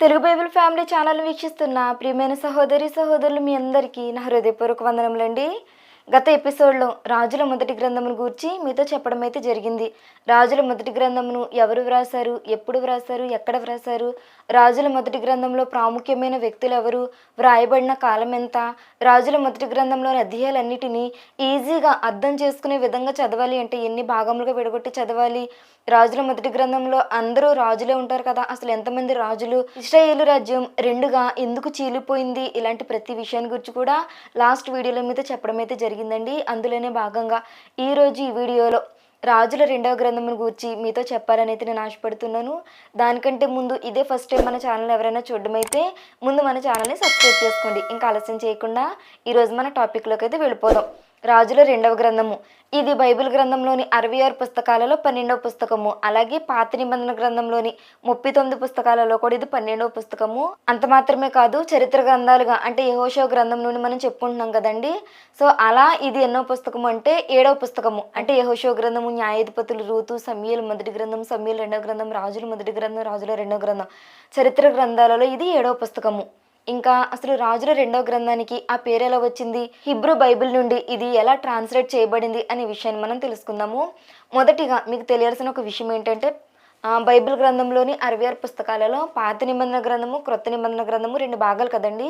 Telugu Bible family channel వీక్షిస్తున్న ప్రియమైన సహోదరి సహోదరులు మీ అందరికీ నా హృదయపూర్వక వందనములండి. గత ఎపిసోడ్లో రాజుల మొదటి గ్రంథమును గూర్చి మీతో చెప్పడం అయితే జరిగింది. రాజుల మొదటి గ్రంథమును ఎవరు వ్రాసారు ఎప్పుడు వ్రాసారు ఎక్కడ వ్రాసారు రాజుల మొదటి గ్రంథంలో ప్రాముఖ్యమైన వ్యక్తులు ఎవరు? వ్రాయబడిన కాలం ఎంత? రాజుల మొదటి గ్రంథంలోని అధ్యాయాలన్నిటినీ ఈజీగా అర్థం చేసుకునే విధంగా చదవాలి అంటే ఎన్ని భాగములుగా విడగొట్టి చదవాలి? రాజుల మొదటి గ్రంథంలో అందరూ రాజులే ఉంటారు కదా. అసలు ఎంతమంది రాజులు? ఇస్రాయేలు రాజ్యం రెండుగా ఎందుకు చీలిపోయింది? ఇలాంటి ప్రతి విషయాన్ని గురించి కూడా లాస్ట్ వీడియోలో మీద చెప్పడం అయితే జరిగిందండి. అందులోనే భాగంగా ఈరోజు ఈ వీడియోలో రాజుల రెండవ గ్రంథం గురించి మీతో చెప్పాలని అయితే నేను ఆశపడుతున్నాను. దానికంటే ముందు ఇదే ఫస్ట్ టైం మన ఛానల్ ఎవరైనా చూడడం అయితే ముందు మన ఛానల్ని సబ్స్క్రైబ్ చేసుకోండి. ఇంకా ఆలస్యం చేయకుండా ఈరోజు మన టాపిక్లోకి అయితే వెళ్ళిపోదాం. రాజుల రెండవ గ్రంథము. ఇది బైబిల్ గ్రంథంలోని అరవై ఆరు పుస్తకాలలో పన్నెండవ పుస్తకము. అలాగే పాత నిబంధన గ్రంథంలోని ముప్పై తొమ్మిది పుస్తకాలలో కూడా ఇది పన్నెండవ పుస్తకము. అంత మాత్రమే కాదు చరిత్ర గ్రంథాలుగా అంటే యహోషో గ్రంథం నుండి మనం చెప్పుకుంటున్నాం కదండి. సో అలా ఇది ఎన్నో పుస్తకము అంటే ఏడవ పుస్తకము. అంటే యహోషో గ్రంథము న్యాయాధిపతులు రూతు సమీయులు మొదటి గ్రంథం సమీయులు రెండవ గ్రంథం రాజుల మొదటి గ్రంథం రాజుల రెండవ గ్రంథం. చరిత్ర గ్రంథాలలో ఇది ఏడవ పుస్తకము. ఇంకా అసలు రాజుల రెండవ గ్రంథానికి ఆ పేరు ఎలా వచ్చింది? హిబ్రూ బైబిల్ నుండి ఇది ఎలా ట్రాన్స్లేట్ చేయబడింది అనే విషయాన్ని మనం తెలుసుకుందాము. మొదటిగా మీకు తెలియాల్సిన ఒక విషయం ఏంటంటే బైబిల్ గ్రంథంలోని అరవై ఆరు పుస్తకాలలో పాత నిబంధన గ్రంథము క్రొత్త నిబంధన గ్రంథము రెండు భాగాలు కదండి.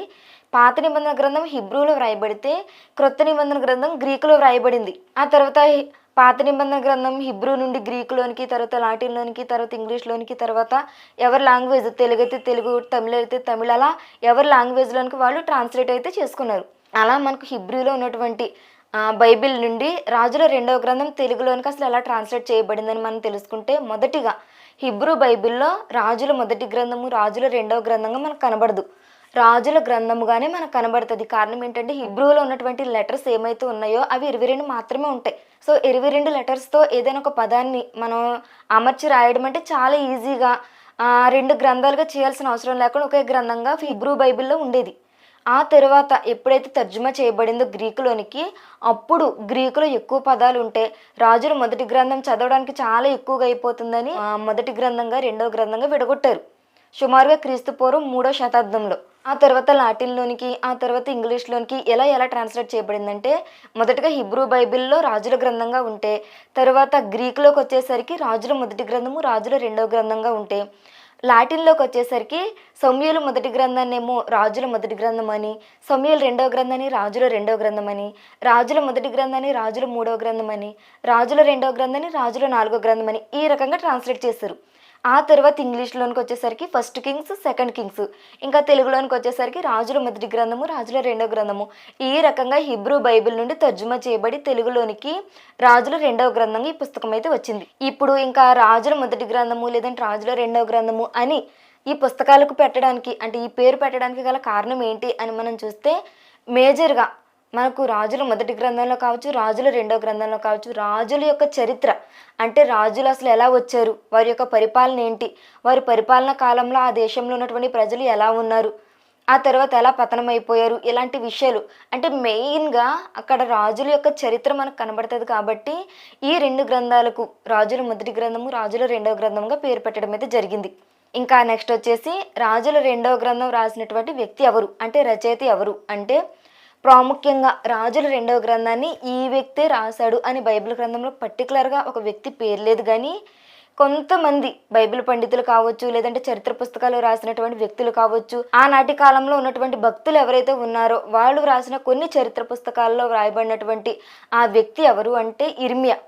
పాత నిబంధన గ్రంథం హిబ్రూలో వ్రాయబడితే క్రొత్త నిబంధన గ్రంథం గ్రీకులో వ్రాయబడింది. ఆ తర్వాత పాత నిబంధన గ్రంథం హిబ్రూ నుండి గ్రీకులోనికి తర్వాత లాటిన్లోనికి తర్వాత ఇంగ్లీష్లోనికి తర్వాత ఎవరి లాంగ్వేజ్ తెలుగు అయితే తెలుగు తమిళ అయితే తమిళ అలా ఎవరి లాంగ్వేజ్లోనికి వాళ్ళు ట్రాన్స్లేట్ అయితే చేసుకున్నారు. అలా మనకు హిబ్రూలో ఉన్నటువంటి బైబిల్ నుండి రాజుల రెండవ గ్రంథం తెలుగులోనికి అసలు ఎలా ట్రాన్స్లేట్ చేయబడిందని మనం తెలుసుకుంటే మొదటిగా హిబ్రూ బైబిల్లో రాజుల మొదటి గ్రంథము రాజుల రెండవ గ్రంథంగా మనకు కనబడదు. రాజుల గ్రంథముగానే మనకు కనబడుతుంది. కారణం ఏంటంటే హిబ్రూలో ఉన్నటువంటి లెటర్స్ ఏమైతే ఉన్నాయో అవి ఇరవై రెండు మాత్రమే ఉంటాయి. సో ఇరవై రెండు లెటర్స్తో ఏదైనా ఒక పదాన్ని మనం అమర్చి రాయడం అంటే చాలా ఈజీగా రెండు గ్రంథాలుగా చేయాల్సిన అవసరం లేకుండా ఒకే గ్రంథంగా హిబ్రూ బైబిల్లో ఉండేది. ఆ తర్వాత ఎప్పుడైతే తర్జుమా చేయబడిందో గ్రీకులోనికి అప్పుడు గ్రీకులో ఎక్కువ పదాలు ఉంటే రాజులు మొదటి గ్రంథం చదవడానికి చాలా ఎక్కువగా అయిపోతుందని మొదటి గ్రంథంగా రెండవ గ్రంథంగా విడగొట్టారు. సుమారుగా క్రీస్తు పూర్వం మూడో శతాబ్దంలో. ఆ తర్వాత లాటిన్లోనికి ఆ తర్వాత ఇంగ్లీష్లోనికి ఎలా ఎలా ట్రాన్స్లేట్ చేయబడిందంటే మొదటగా హిబ్రూ బైబిల్లో రాజుల గ్రంథంగా ఉంటే తర్వాత గ్రీకులోకి వచ్చేసరికి రాజుల మొదటి గ్రంథము రాజుల రెండవ గ్రంథంగా ఉంటే లాటిన్లోకి వచ్చేసరికి సమయలు మొదటి గ్రంథాన్ని ఏమో రాజుల మొదటి గ్రంథం అని సమయులు రెండవ గ్రంథాన్ని రాజుల రెండవ గ్రంథం అని రాజుల మొదటి గ్రంథాన్ని రాజుల మూడవ గ్రంథం అని రాజుల రెండవ గ్రంథాన్ని రాజుల నాలుగో గ్రంథం అని ఈ రకంగా ట్రాన్స్లేట్ చేశారు. ఆ తర్వాత ఇంగ్లీష్లోనికి వచ్చేసరికి ఫస్ట్ కింగ్స్ సెకండ్ కింగ్స్. ఇంకా తెలుగులోనికి వచ్చేసరికి రాజుల మొదటి గ్రంథము రాజుల రెండవ గ్రంథము. ఈ రకంగా హిబ్రూ బైబిల్ నుండి తర్జుమా చేయబడి తెలుగులోనికి రాజుల రెండవ గ్రంథంగా ఈ పుస్తకం అయితే వచ్చింది. ఇప్పుడు ఇంకా రాజుల మొదటి గ్రంథము లేదంటే రాజుల రెండవ గ్రంథము అని ఈ పుస్తకాలకు పెట్టడానికి అంటే ఈ పేరు పెట్టడానికి గల కారణం ఏంటి అని మనం చూస్తే మేజర్గా మనకు రాజుల మొదటి గ్రంథంలో కావచ్చు రాజుల రెండో గ్రంథంలో కావచ్చు రాజుల యొక్క చరిత్ర. అంటే రాజులు అసలు ఎలా వచ్చారు? వారి యొక్క పరిపాలన ఏంటి? వారి పరిపాలన కాలంలో ఆ దేశంలో ఉన్నటువంటి ప్రజలు ఎలా ఉన్నారు? ఆ తర్వాత ఎలా పతనం అయిపోయారు ఇలాంటి విషయాలు. అంటే మెయిన్గా అక్కడ రాజుల యొక్క చరిత్ర మనకు కనబడుతుంది కాబట్టి ఈ రెండు గ్రంథాలకు రాజుల మొదటి గ్రంథము రాజుల రెండవ గ్రంథంగా పేరు పెట్టడం అయితే జరిగింది. ఇంకా నెక్స్ట్ వచ్చేసి రాజుల రెండవ గ్రంథం రాసినటువంటి వ్యక్తి ఎవరు? అంటే రచయిత ఎవరు? అంటే ప్రాముఖ్యంగా రాజుల రెండవ గ్రంథాన్ని ఈ వ్యక్తే రాశాడు అని బైబిల్ గ్రంథంలో పర్టికులర్గా ఒక వ్యక్తి పేరు లేదు. కానీ కొంతమంది బైబిల్ పండితులు కావచ్చు లేదంటే చరిత్ర పుస్తకాలు రాసినటువంటి వ్యక్తులు కావచ్చు ఆనాటి కాలంలో ఉన్నటువంటి భక్తులు ఎవరైతే ఉన్నారో వాళ్ళు రాసిన కొన్ని చరిత్ర పుస్తకాల్లో వ్రాయబడినటువంటి ఆ వ్యక్తి ఎవరు అంటే ఇర్మియా.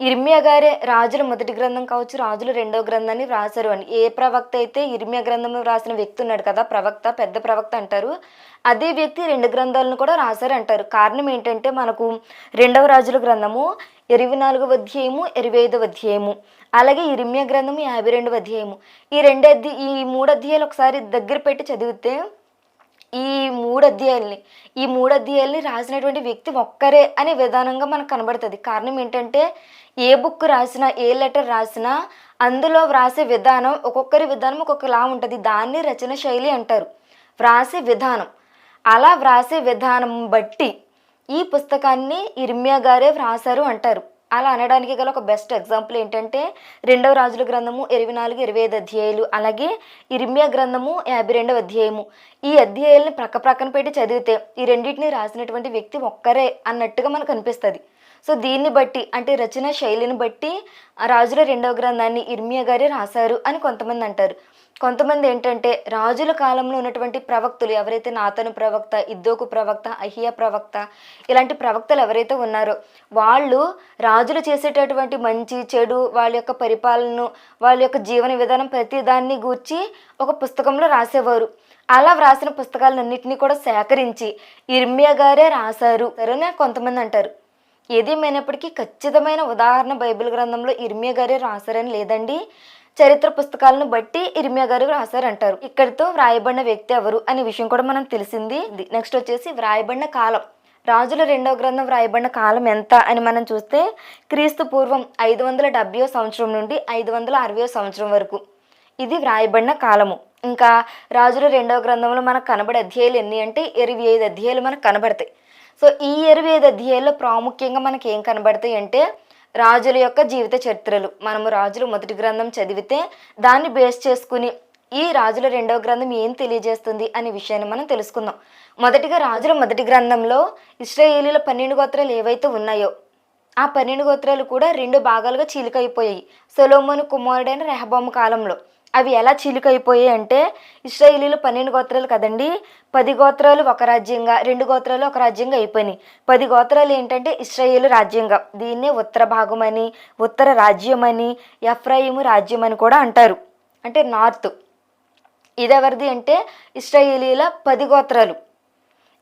ఇర్మియా గారే రాజుల మొదటి గ్రంథం కావచ్చు రాజుల రెండవ గ్రంథాన్ని వ్రాసారు అని. ఏ ప్రవక్త అయితే ఇర్మియా గ్రంథంలో రాసిన వ్యక్తి ఉన్నాడు కదా ప్రవక్త పెద్ద ప్రవక్త అంటారు. అదే వ్యక్తి రెండు గ్రంథాలను కూడా రాశారు అంటారు కారణం ఏంటంటే మనకు రెండవ రాజుల గ్రంథము ఇరవై నాలుగవ అధ్యాయము ఇరవై ఐదవ అధ్యాయము అలాగే ఇరిమ్య గ్రంథము యాభై రెండవ అధ్యాయము. ఈ రెండు అధ్య ఈ మూడు అధ్యాయాలు ఒకసారి దగ్గర పెట్టి చదివితే ఈ మూడు అధ్యాయాల్ని ఈ మూడు అధ్యాయాల్ని రాసినటువంటి వ్యక్తి ఒక్కరే అనే విధానంగా మనకు కనబడుతుంది. కారణం ఏంటంటే ఏ బుక్ రాసినా ఏ లెటర్ రాసినా అందులో వ్రాసే విధానం ఒక్కొక్కరి విధానం ఒక్కొక్కలా ఉంటుంది. దాన్ని రచన శైలి అంటారు. వ్రాసే విధానం. అలా వ్రాసే విధానం బట్టి ఈ పుస్తకాన్ని ఇర్మియా గారే వ్రాసారు అంటారు. అలా అనడానికి గల ఒక బెస్ట్ ఎగ్జాంపుల్ ఏంటంటే రెండవ రాజుల గ్రంథము ఇరవై నాలుగు ఇరవై ఐదు అధ్యాయులు అలాగే ఇర్మియా గ్రంథము యాభై రెండవ అధ్యాయము. ఈ అధ్యాయాలని ప్రక్క ప్రక్కన పెట్టి చదివితే ఈ రెండింటిని రాసినటువంటి వ్యక్తి ఒక్కరే అన్నట్టుగా మనకు అనిపిస్తుంది. సో దీన్ని బట్టి అంటే రచన శైలిని బట్టి రాజుల రెండవ గ్రంథాన్ని ఇర్మియా గారే రాశారు అని కొంతమంది అంటారు. కొంతమంది ఏంటంటే రాజుల కాలంలో ఉన్నటువంటి ప్రవక్తలు ఎవరైతే నాతను ప్రవక్త ఇద్దోకు ప్రవక్త అహియా ప్రవక్త ఇలాంటి ప్రవక్తలు ఎవరైతే ఉన్నారో వాళ్ళు రాజులు చేసేటటువంటి మంచి చెడు వాళ్ళ యొక్క పరిపాలనను వాళ్ళ యొక్క జీవన విధానం ప్రతి దాన్ని గూర్చి ఒక పుస్తకంలో రాసేవారు. అలా వ్రాసిన పుస్తకాలన్నింటినీ కూడా సేకరించి ఇర్మియా గారే రాశారు అని కొంతమంది అంటారు. ఏదేమైనప్పటికీ ఖచ్చితమైన ఉదాహరణ బైబిల్ గ్రంథంలో ఇర్మియా గారే రాశారని లేదండి. చరిత్ర పుస్తకాలను బట్టి ఇర్మియా గారు రాశారంటారు. ఇక్కడితో వ్రాయబడిన వ్యక్తి ఎవరు అనే విషయం కూడా మనం తెలిసింది. నెక్స్ట్ వచ్చేసి వ్రాయబడిన కాలం. రాజుల రెండవ గ్రంథం వ్రాయబడిన కాలం ఎంత అని మనం చూస్తే క్రీస్తు పూర్వం ఐదు వందల డెబ్బయో సంవత్సరం నుండి ఐదు వందల అరవయో సంవత్సరం వరకు. ఇది వ్రాయబడిన కాలము. ఇంకా రాజుల రెండవ గ్రంథంలో మనకు కనబడే అధ్యాయులు ఎన్ని అంటే ఇరవై ఐదు అధ్యాయులు మనకు కనబడతాయి. సో ఈ ఇరవై ఐదు అధ్యాయుల్లో ప్రాముఖ్యంగా మనకి ఏం కనబడతాయి అంటే రాజుల యొక్క జీవిత చరిత్రలు. మనము రాజులు మొదటి గ్రంథం చదివితే దాన్ని బేస్ చేసుకుని ఈ రాజుల రెండవ గ్రంథం ఏం తెలియజేస్తుంది అనే విషయాన్ని మనం తెలుసుకుందాం. మొదటిగా రాజుల మొదటి గ్రంథంలో ఇస్రాయేలీల పన్నెండు గోత్రాలు ఏవైతే ఉన్నాయో ఆ పన్నెండు గోత్రాలు కూడా రెండు భాగాలుగా చీలికైపోయాయి. సొలోమోను కుమారుడైన రెహబాము కాలంలో. అవి ఎలా చీలికైపోయాయి అంటే ఇస్రాయేలీలు పన్నెండు గోత్రాలు కదండి. పది గోత్రాలు ఒక రాజ్యంగా రెండు గోత్రాలు ఒక రాజ్యంగా అయిపోయినాయి. పది గోత్రాలు ఏంటంటే ఇస్రాయేలు రాజ్యంగా. దీన్నే ఉత్తర భాగం అని ఉత్తర రాజ్యం అని ఎఫ్రాయిము రాజ్యం అని కూడా అంటారు. అంటే నార్త్. ఇదెవరిది అంటే ఇస్రాయేలీల పది గోత్రాలు.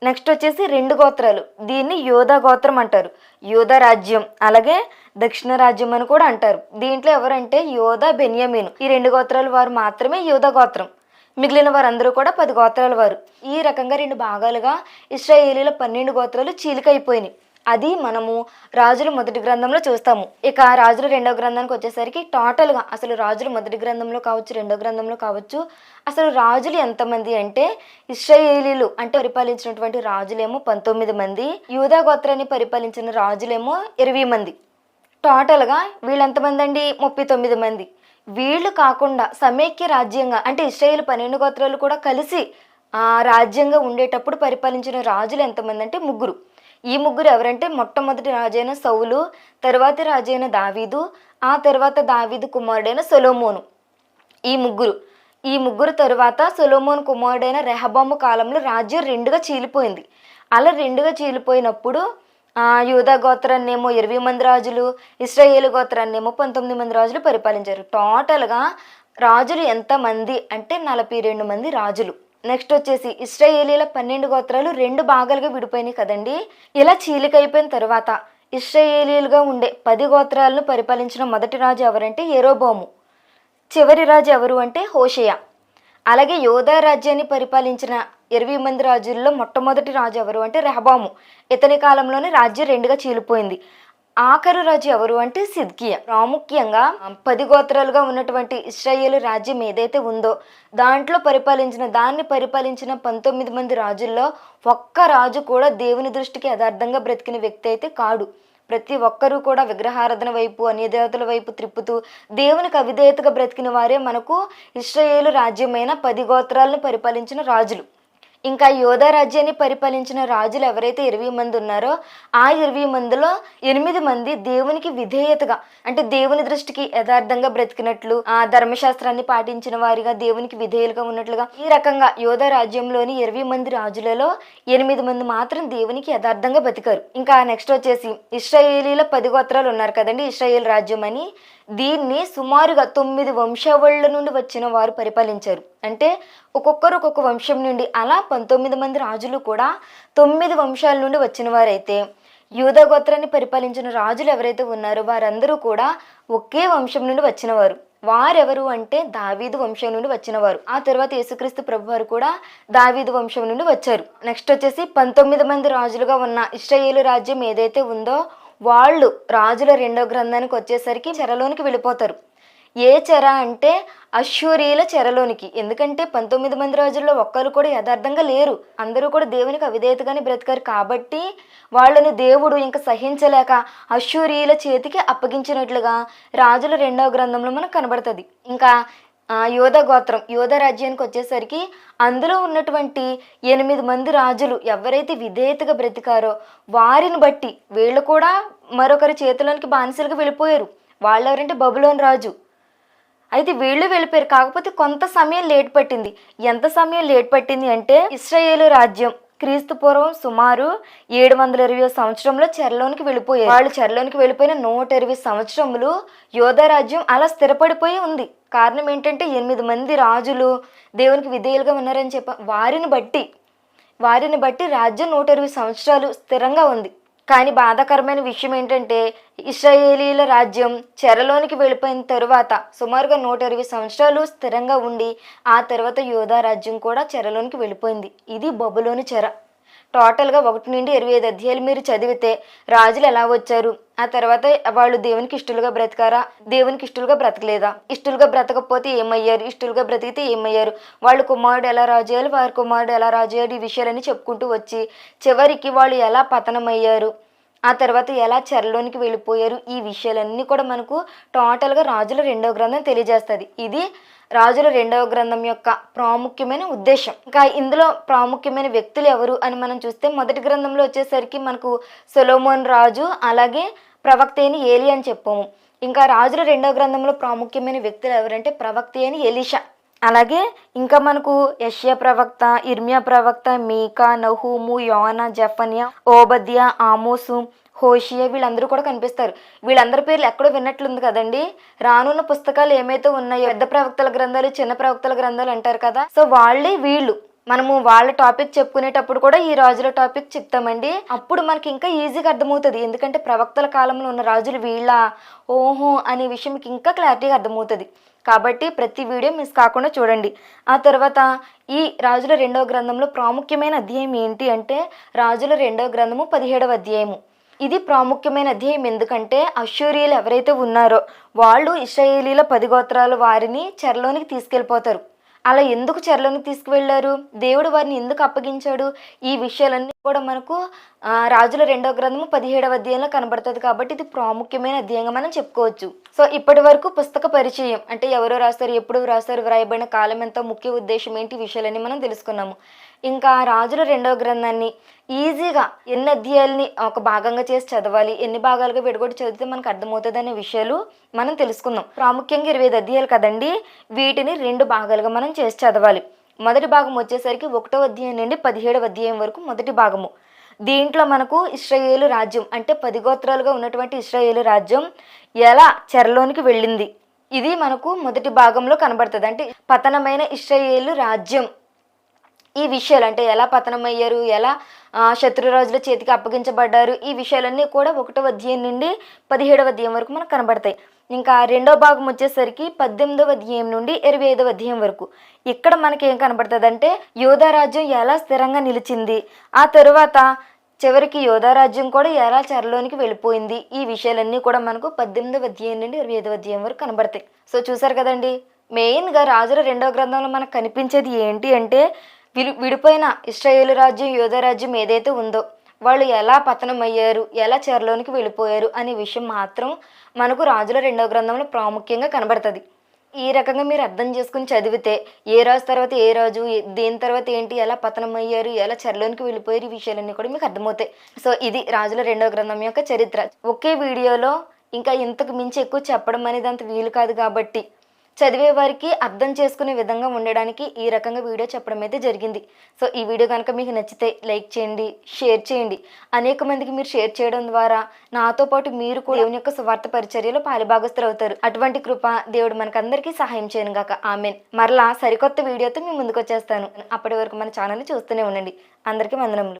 నెక్స్ట్ వచ్చేసి రెండు గోత్రాలు. దీన్ని యోధా గోత్రం అంటారు. యోధా రాజ్యం అలాగే దక్షిణ రాజ్యం అని కూడా అంటారు. దీంట్లో ఎవరంటే యోధా బెన్యామీను. ఈ రెండు గోత్రాల వారు మాత్రమే యోధా గోత్రం. మిగిలిన వారందరూ కూడా పది గోత్రాల వారు. ఈ రకంగా రెండు భాగాలుగా ఇస్రాయేలీల పన్నెండు గోత్రాలు చీలికైపోయినాయి. అది మనము రాజుల మొదటి గ్రంథంలో చూస్తాము. ఇక రాజుల రెండవ గ్రంథానికి వచ్చేసరికి టోటల్గా అసలు రాజుల మొదటి గ్రంథంలో కావచ్చు రెండో గ్రంథంలో కావచ్చు అసలు రాజులు ఎంతమంది అంటే ఇస్రాయేలీలు అంటే పరిపాలించినటువంటి రాజులేమో పంతొమ్మిది మంది యూదా గోత్రాన్ని పరిపాలించిన రాజులేమో ఇరవై మంది. టోటల్గా వీళ్ళెంతమంది అండి ముప్పై తొమ్మిది మంది. వీళ్ళు కాకుండా సమైక్య రాజ్యంగా అంటే ఇస్రాయేల్ పన్నెండు గోత్రాలు కూడా కలిసి ఆ రాజ్యంగా ఉండేటప్పుడు పరిపాలించిన రాజులు ఎంతమంది అంటే ముగ్గురు. ఈ ముగ్గురు ఎవరంటే మొట్టమొదటి రాజైన సౌలు తర్వాతి రాజైన దావీదు ఆ తర్వాత దావీదు కుమారుడైన సొలోమోను. ఈ ముగ్గురు. ఈ ముగ్గురు తరువాత సొలోమోన్ కుమారుడైన రెహబాము కాలంలో రాజ్యం రెండుగా చీలిపోయింది. అలా రెండుగా చీలిపోయినప్పుడు యూదా యూదా గోత్రాన్నేమో ఇరవై మంది రాజులు ఇస్రాయేలు గోత్రాన్నేమో పంతొమ్మిది మంది రాజులు పరిపాలించారు. టోటల్గా రాజులు ఎంతమంది అంటే నలభై రెండు మంది రాజులు. నెక్స్ట్ వచ్చేసి ఇస్రాయేలీల పన్నెండు గోత్రాలు రెండు భాగాలుగా విడిపోయినాయి కదండి. ఇలా చీలికైపోయిన తర్వాత ఇస్రాయేలీలుగా ఉండే పది గోత్రాలను పరిపాలించిన మొదటి రాజు ఎవరంటే ఎరోబోము చివరి రాజు ఎవరు అంటే హోషయ. అలాగే యోధా రాజ్యాన్ని పరిపాలించిన ఇరవై మంది రాజుల్లో మొట్టమొదటి రాజు ఎవరు అంటే రెహబాము. ఇతని కాలంలోనే రాజ్యం రెండుగా చీలిపోయింది. ఆఖరు రాజు ఎవరు అంటే సిద్కియా. ప్రాముఖ్యంగా పది గోత్రాలుగా ఉన్నటువంటి ఇస్రాయేల్ రాజ్యం ఏదైతే ఉందో దాంట్లో పరిపాలించిన దాన్ని పరిపాలించిన పంతొమ్మిది మంది రాజుల్లో ఒక్క రాజు కూడా దేవుని దృష్టికి యథార్థంగా బ్రతికిన వ్యక్తి అయితే కాడు. ప్రతి ఒక్కరూ కూడా విగ్రహారాధన వైపు అన్యదేవతల వైపు త్రిప్పుతూ దేవునికి అవిధేయతగా బ్రతికిన వారే మనకు ఇస్రాయేలు రాజ్యమైన పది గోత్రాలను పరిపాలించిన రాజులు. ఇంకా యోధా రాజ్యాన్ని పరిపాలించిన రాజులు ఎవరైతే ఇరవై మంది ఉన్నారో ఆ ఇరవై మందిలో ఎనిమిది మంది దేవునికి విధేయతగా అంటే దేవుని దృష్టికి యథార్థంగా బ్రతికినట్లు ఆ ధర్మశాస్త్రాన్ని పాటించిన వారిగా దేవునికి విధేయులుగా ఉన్నట్లుగా ఈ రకంగా యోధా రాజ్యంలోని ఇరవై మంది రాజులలో ఎనిమిది మంది మాత్రం దేవునికి యథార్థంగా బతికారు. ఇంకా నెక్స్ట్ వచ్చేసి ఇస్రాయేలీల పది గోత్రాలు ఉన్నారు కదండి ఇస్రాయేల్ రాజ్యం అని. దీన్ని సుమారుగా తొమ్మిది వంశావళుల నుండి వచ్చిన వారు పరిపాలించారు. అంటే ఒక్కొక్కరు ఒక్కొక్క వంశం నుండి అలా పంతొమ్మిది మంది రాజులు కూడా తొమ్మిది వంశాల నుండి వచ్చిన వారైతే గోత్రాన్ని పరిపాలించిన రాజులు ఎవరైతే ఉన్నారో వారందరూ కూడా ఒకే వంశం నుండి వచ్చినవారు. వారెవరు అంటే దావీదు వంశం నుండి వచ్చినవారు. ఆ తర్వాత యేసుక్రీస్తు ప్రభు వారు కూడా దావీదు వంశం నుండి వచ్చారు. నెక్స్ట్ వచ్చేసి పంతొమ్మిది మంది రాజులుగా ఉన్న ఇస్రాయేలు రాజ్యం ఏదైతే ఉందో వాళ్ళు రాజుల రెండో గ్రంథానికి వచ్చేసరికి చెరలోనికి వెళ్ళిపోతారు. ఏ చెర అంటే అశ్వరీల చెరలోనికి. ఎందుకంటే పంతొమ్మిది మంది రోజుల్లో ఒక్కరు కూడా యథార్థంగా లేరు. అందరూ కూడా దేవునికి అవిధేయతగానే బ్రతికారు. కాబట్టి వాళ్ళని దేవుడు ఇంకా సహించలేక అశ్వరీల చేతికి అప్పగించినట్లుగా రాజుల రెండవ గ్రంథంలో మనకు కనబడుతుంది. ఇంకా యోధ గోత్రం యోధ రాజ్యానికి వచ్చేసరికి అందులో ఉన్నటువంటి ఎనిమిది మంది రాజులు ఎవరైతే విధేయతగా బ్రతికారో వారిని బట్టి వీళ్ళు కూడా మరొకరి చేతిలోనికి బానిసలుగా వెళ్ళిపోయారు. వాళ్ళు ఎవరంటే బబులోని రాజు. అయితే వీళ్ళు వెళ్ళిపోయారు. కాకపోతే కొంత సమయం లేట్ పట్టింది. ఎంత సమయం లేట్ పట్టింది అంటే ఇస్రాయేలు రాజ్యం క్రీస్తుపూర్వం సుమారు ఏడు వందల ఇరవై సంవత్సరంలో చెరలోనికి వెళ్ళిపోయారు. వాళ్ళు చెరలోనికి వెళ్ళిపోయిన నూట ఇరవై సంవత్సరములు యోధరాజ్యం అలా స్థిరపడిపోయి ఉంది. కారణం ఏంటంటే ఎనిమిది మంది రాజులు దేవునికి విధేయులుగా ఉన్నారని చెప్ప వారిని బట్టి వారిని బట్టి రాజ్యం నూట ఇరవై సంవత్సరాలు స్థిరంగా ఉంది. కానీ బాధాకరమైన విషయం ఏంటంటే ఇస్రాయేలీల రాజ్యం చెరలోనికి వెళ్ళిపోయిన తరువాత సుమారుగా నూట ఇరవై సంవత్సరాలు స్థిరంగా ఉండి ఆ తర్వాత యోధా రాజ్యం కూడా చెరలోనికి వెళ్ళిపోయింది. ఇది బబులోని చెర. టోటల్గా ఒకటి నుండి ఇరవై ఐదు అధ్యాయులు మీరు చదివితే రాజులు ఎలా వచ్చారు? ఆ తర్వాత వాళ్ళు దేవునికి ఇష్టలుగా బ్రతికారా? దేవునికి ఇష్టలుగా బ్రతకలేదా? ఇష్టలుగా బ్రతకపోతే ఏమయ్యారు? ఇష్టలుగా బ్రతికితే ఏమయ్యారు? వాళ్ళు కుమారుడు ఎలా రాజు వారి కుమారుడు ఎలా రాజయ్యాడు ఈ విషయాలన్నీ చెప్పుకుంటూ వచ్చి చివరికి వాళ్ళు ఎలా పతనమయ్యారు? ఆ తర్వాత ఎలా చెరలోనికి వెళ్ళిపోయారు? ఈ విషయాలన్నీ కూడా మనకు టోటల్గా రాజుల రెండవ గ్రంథం తెలియజేస్తుంది. ఇది రాజుల రెండవ గ్రంథం యొక్క ప్రాముఖ్యమైన ఉద్దేశం. ఇంకా ఇందులో ప్రాముఖ్యమైన వ్యక్తులు ఎవరు అని మనం చూస్తే మొదటి గ్రంథంలో వచ్చేసరికి మనకు సొలోమోన్ రాజు అలాగే ప్రవక్త అయిన ఏలి అని చెప్పాము. ఇంకా రాజుల రెండవ గ్రంథంలో ప్రాముఖ్యమైన వ్యక్తులు ఎవరంటే ప్రవక్త అయిన ఎలీషా. అలాగే ఇంకా మనకు యష్యా ప్రవక్త ఇర్మియా ప్రవక్త మీకా నహూము యోనా జఫనియా ఓబద్యా ఆమోసు హోషియా వీళ్ళందరూ కూడా కనిపిస్తారు. వీళ్ళందరి పేర్లు ఎక్కడో విన్నట్లుంది కదండి? రానున్న పుస్తకాలు ఏమైతే ఉన్నాయో పెద్ద ప్రవక్తల గ్రంథాలు చిన్న ప్రవక్తల గ్రంథాలు అంటారు కదా? సో వాళ్ళే వీళ్ళు. మనము వాళ్ళ టాపిక్ చెప్పుకునేటప్పుడు కూడా ఈ రాజుల టాపిక్ చెప్తామండి. అప్పుడు మనకి ఇంకా ఈజీగా అర్థమవుతుంది. ఎందుకంటే ప్రవక్తల కాలంలో ఉన్న రాజులు వీళ్ళ? ఓహో అనే విషయం ఇంకా క్లారిటీగా అర్థమవుతుంది. కాబట్టి ప్రతి వీడియో మిస్ కాకుండా చూడండి. ఆ తర్వాత ఈ రాజుల రెండవ గ్రంథంలో ప్రాముఖ్యమైన అధ్యాయం ఏంటి అంటే రాజుల రెండవ గ్రంథము పదిహేడవ అధ్యాయము. ఇది ప్రాముఖ్యమైన అధ్యాయం ఎందుకంటే అశ్వరీయులు ఎవరైతే ఉన్నారో వాళ్ళు ఇస్రాయేలీల పది గోత్రాల వారిని చెరలోనికి తీసుకెళ్ళిపోతారు. అలా ఎందుకు చెరలోనికి తీసుకువెళ్ళారు? దేవుడు వారిని ఎందుకు అప్పగించాడు? ఈ విషయాలన్నీ కూడా మనకు రాజుల రెండవ గ్రంథము పదిహేడవ అధ్యాయంలో కనబడుతుంది కాబట్టి ఇది ప్రాముఖ్యమైన అధ్యాయంగా మనం చెప్పుకోవచ్చు. సో ఇప్పటి వరకు పుస్తక పరిచయం అంటే ఎవరో రాస్తారు ఎప్పుడు రాస్తారు వ్రాయబడిన కాలం ఎంత ముఖ్య ఉద్దేశం ఏంటి విషయాలన్నీ మనం తెలుసుకున్నాము. ఇంకా రాజుల రెండవ గ్రంథాన్ని ఈజీగా ఎన్ని అధ్యాయాలని ఒక భాగంగా చేసి చదవాలి ఎన్ని భాగాలుగా విడగొట్టి చదివితే మనకు అర్థమవుతుంది అనే విషయాలు మనం తెలుసుకుందాం. ప్రాముఖ్యంగా ఇరవై ఐదు అధ్యాయాలు కదండి వీటిని రెండు భాగాలుగా మనం చేసి చదవాలి. మొదటి భాగం వచ్చేసరికి ఒకటో అధ్యాయం నుండి పదిహేడవ అధ్యాయం వరకు మొదటి భాగము. దీంట్లో మనకు ఇస్రాయేలు రాజ్యం అంటే పది గోత్రాలుగా ఉన్నటువంటి ఇస్రాయేలు రాజ్యం ఎలా చెరలోనికి వెళ్ళింది. ఇది మనకు మొదటి భాగంలో కనబడుతుంది. అంటే పతనమైన ఇస్రాయేలు రాజ్యం ఈ విషయాలు అంటే ఎలా పతనమయ్యారు ఎలా శత్రురాజుల చేతికి అప్పగించబడ్డారు ఈ విషయాలన్నీ కూడా ఒకటో అధ్యాయం నుండి పదిహేడవ అధ్యాయం వరకు మనకు కనబడతాయి. ఇంకా రెండో భాగం వచ్చేసరికి పద్దెనిమిదవ అధ్యాయం నుండి ఇరవై ఐదవ అధ్యాయం వరకు. ఇక్కడ మనకి ఏం కనబడుతుంది అంటే యోధా రాజ్యం ఎలా స్థిరంగా నిలిచింది ఆ తరువాత చివరికి యోధా రాజ్యం కూడా ఎలా చెరలోనికి వెళ్ళిపోయింది ఈ విషయాలన్నీ కూడా మనకు పద్దెనిమిదవ అధ్యాయం నుండి ఇరవై ఐదవ అధ్యాయం వరకు కనబడతాయి. సో చూసారు కదండి మెయిన్గా రాజుల రెండవ గ్రంథంలో మనకు కనిపించేది ఏంటి అంటే విడి విడిపోయిన ఇస్రాయేలు రాజ్యం యోధరాజ్యం ఏదైతే ఉందో వాళ్ళు ఎలా పతనమయ్యారు ఎలా చెరలోనికి వెళ్ళిపోయారు అనే విషయం మాత్రం మనకు రాజుల రెండవ గ్రంథంలో ప్రాముఖ్యంగా కనబడుతుంది. ఈ రకంగా మీరు అర్థం చేసుకుని చదివితే ఏ రాజు తర్వాత ఏ రాజు దీని దేని తర్వాత ఏంటి ఎలా పతనం అయ్యారు ఎలా చెరలోనికి వెళ్ళిపోయారు ఈ విషయాలన్నీ కూడా మీకు అర్థమవుతాయి. సో ఇది రాజుల రెండవ గ్రంథం యొక్క చరిత్ర. ఒకే వీడియోలో ఇంకా ఇంతకు మించి ఎక్కువ చెప్పడం అనేది అంత వీలు కాదు కాబట్టి చదివే వారికి అర్థం చేసుకునే విధంగా ఉండడానికి ఈ రకంగా వీడియో చెప్పడం అయితే జరిగింది. సో ఈ వీడియో కనుక మీకు నచ్చితే లైక్ చేయండి షేర్ చేయండి. అనేక మందికి మీరు షేర్ చేయడం ద్వారా నాతో పాటు మీరు కూడా దేవుని యొక్క స్వార్థ పరిచర్యలో పాలిభాగస్తులు అవుతారు అటువంటి కృప దేవుడు మనకందరికీ సహాయం చేయను గాక. ఆమెన్. మరలా సరికొత్త వీడియోతో మీ ముందుకు వచ్చేస్తాను అప్పటి వరకు మన ఛానల్ని చూస్తూనే ఉండండి. అందరికీ వందనములు.